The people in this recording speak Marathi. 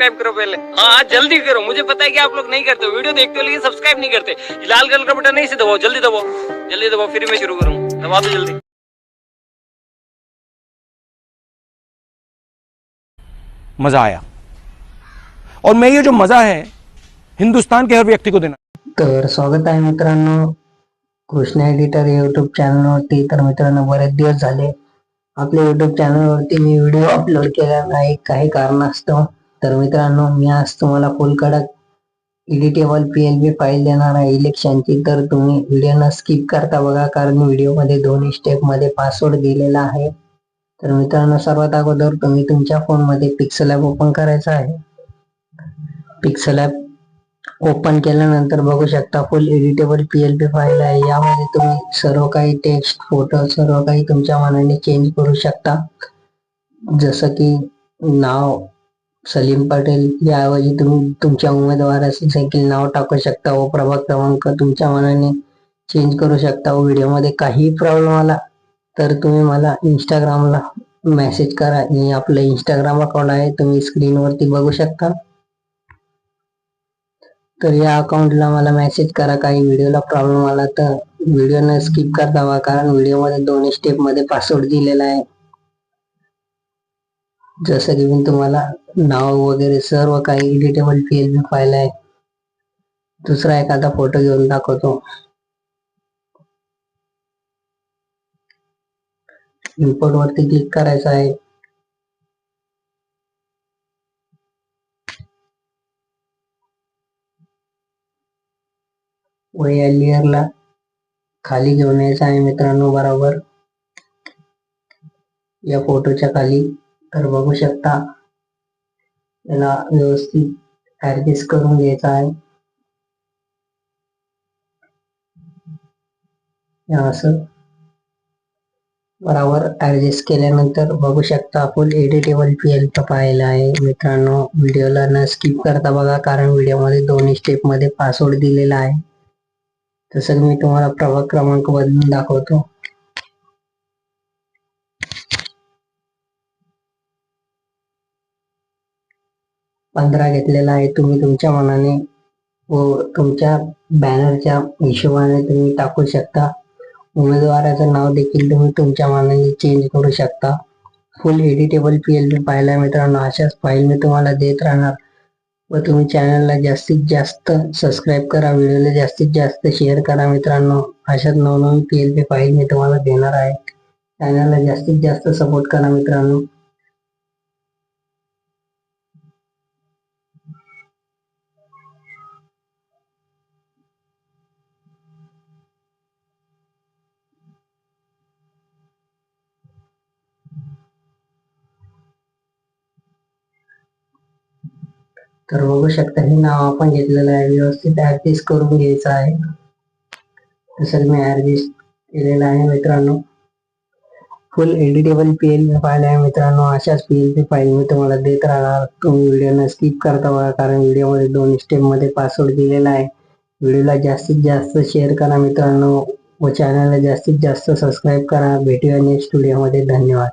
सब्सक्राइब करो पहले। हाँ जल्दी करो। मुझे पता है कि आप लोग नहीं करते हो। वीडियो देखते हो लेकिन सब्सक्राइब नहीं करते। लाल कलर का बटन नहीं से दबाओ जल्दी दबाओ। जल्दी दबाओ फिर मैं शुरू करूँ। दबा दो जल्दी। मज़ा आया। और मैं ये जो मज़ा है हिंदुस्तान के हर व्यक्ति को देना। तर स्वागत आहे मित्रांनो कृष्णा एडिटर युट्यूब चॅनलवरती तर मित्रांनो बरेच दिवस झाले. आपल्या युट्यूब चॅनलवरती मी व्हिडिओ अपलोड केला नाही काही कारणास्तव. तर मित्रांनो मी आज तुम्हाला full editable editable P L B file देणार आहे इलेक्शनची तर तुम्ही व्हिडिओ न स्किप करता बघा कारण व्हिडिओमध्ये दोन्ही स्टेपमध्ये पासवर्ड दिलेला आहे. तर मित्रांनो सर्वात अगोदर तुम्ही तुमच्या फोनमध्ये पिक्सल ॲप ओपन करायचा आहे. पिक्सल ॲप ओपन केल्यानंतर बघू शकता full editable P L P file आहे. यामध्ये तुम्ही सर्व काही टेक्स्ट फोटो सर्व काही तुमच्या मनाने चेंज करू शकता. जसं की नाव सलीम पटेल याऐवजी तुम्ही तुमच्या उमेदवाराचे देखील नाव टाकू शकता व प्रभाग क्रमांक तुमच्या मनाने चेंज करू शकता व व्हिडिओमध्ये काही प्रॉब्लेम आला तर तुम्ही मला इंस्टाग्रामला मेसेज करा. मी आपलं इंस्टाग्राम अकाउंट आहे तुम्ही स्क्रीनवरती बघू शकता. तर या अकाउंटला मला मेसेज करा. काही व्हिडिओला प्रॉब्लेम आला तर व्हिडिओ न स्किप करता कारण व्हिडिओमध्ये दोन्ही स्टेपमध्ये पासवर्ड दिलेला आहे. जसं की मी तुम्हाला नाव वगैरे सर्व काही एडिटेबल पी एल फाईल आहे. दुसरा एखादा फोटो घेऊन दाखवतो. इम्पोर्ट वरती क्लिक करायचं आहे. व या लेअरला खाली घेऊन यायचं आहे मित्रांनो बरोबर. या फोटोच्या खाली. तर बघू शकता. याला व्यवस्थित ऍडजस्ट करून घ्यायचं आहे. असं. बरोबर ऍडजस्ट केल्यानंतर बघू शकता फुल एडिटेबल पी एल पाहिला आहे. मित्रांनो व्हिडिओला न स्किप करता बघा कारण व्हिडिओमध्ये दोन्ही स्टेपमध्ये पासवर्ड दिलेला आहे. तसं मी तुम्हाला प्रभाग क्रमांक बदलून दाखवतो. पंधरा घेतलेला आहे तुम्ही तुमच्या मनाने व तुमच्या बॅनरच्या हिशोबाने तुम्ही टाकू शकता. उमेदवाराचं नाव देखील तुम्ही तुमच्या मनाने चेंज करू शकता. Full editable P L P पाहिला मित्रांनो अशाच फाईल मी तुम्हाला देत राहणार. व तुम्ही चॅनलला जास्तीत जास्त सबस्क्राईब करा व्हिडिओला जास्तीत जास्त शेअर करा मित्रांनो. अशाच नवनवीन पी एल पी फाईल मी तुम्हाला देणार आहे. चॅनलला जास्तीत जास्त सपोर्ट करा मित्रांनो. तर बघू शकता हे नाव आपण घेतलेलं आहे. व्यवस्थित ऍडजस्ट करून घ्यायचं आहे. तसं मी ऍडजस्ट केलेलं आहे मित्रांनो. Full editable P L P file आहे मित्रांनो. अशाच पी एल पी फाईल मी तुम्हाला देत राहणार. तुम्ही व्हिडिओ स्किप करता बघा कारण व्हिडिओमध्ये दोन स्टेपमध्ये पासवर्ड दिलेला आहे. व्हिडिओला जास्तीत जास्त शेअर करा मित्रांनो. व चॅनलला जास्तीत जास्त सबस्क्राईब करा. भेटूया नेक्स्ट व्हिडिओमध्ये धन्यवाद.